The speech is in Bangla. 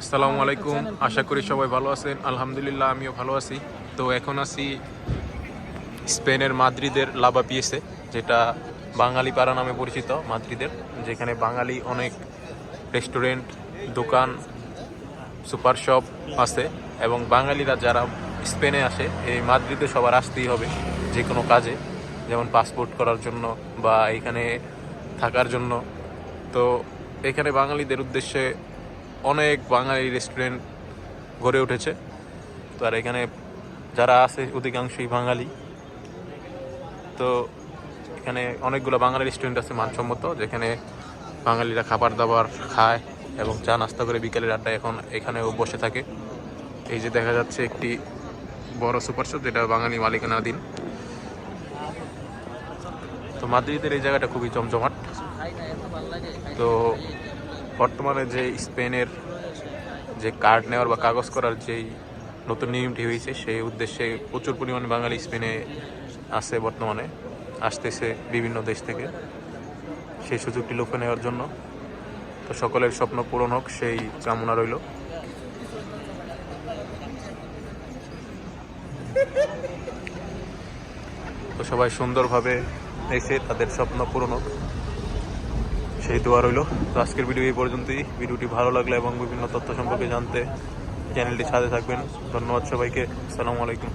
আসসালামু আলাইকুম। আশা করি সবাই ভালো আছেন। আলহামদুলিল্লাহ, আমিও ভালো আছি। তো এখন আছি স্পেনের মাদ্রিদের লাভা পিয়েছে যেটা বাঙালি পাড়া নামে পরিচিত মাদ্রিদের, যেখানে বাঙালি অনেক রেস্টুরেন্ট, দোকান, সুপার শপ আছে এবং বাঙালিরা যারা স্পেনে আসে, এই মাদ্রিদে সবার আসতেই হবে যে কোনো কাজে, যেমন পাসপোর্ট করার জন্য বা এখানে থাকার জন্য। তো এখানে বাঙালিদের উদ্দেশ্যে অনেক বাঙালি রেস্টুরেন্ট গড়ে উঠেছে। তো আর এখানে যারা আছে, অধিকাংশই বাঙালি। তো এখানে অনেকগুলো বাঙালি রেস্টুরেন্ট আছে মানসম্মত, যেখানে বাঙালিরা খাবার দাবার খায় এবং চা নাস্তা করে বিকেলের আড্ডায় এখন এখানেও বসে থাকে। এই যে দেখা যাচ্ছে একটি বড় সুপার শপ যেটা বাঙালি মালিকানাধীন। তো মাদ্রিদের এই জায়গাটা খুবই জমজমাট তো বর্তমানে যে স্পেনের যে কার্ড নেওয়ার বা কাগজ করার যেই নতুন নিয়মটি হয়েছে, সেই উদ্দেশ্যে প্রচুর পরিমাণে বাঙালি স্পেনে আছে বর্তমানে, আসতেছে বিভিন্ন দেশ থেকে। সেই সুযোগটি লুফে নেওয়ার জন্য তো সকলের স্বপ্ন পূরণ হোক, সেই কামনা রইল। তো সবাই সুন্দরভাবে এসে তাদের স্বপ্ন পূরণ হোক। সেই দোয়া রইল। তো আজকের ভিডিও এই পর্যন্তই। ভিডিওটি ভালো লাগল এবং বিভিন্ন তথ্য সম্পর্কে জানতে চ্যানেলটি সাথে থাকবেন। ধন্যবাদ সবাইকে। আসসালামু আলাইকুম।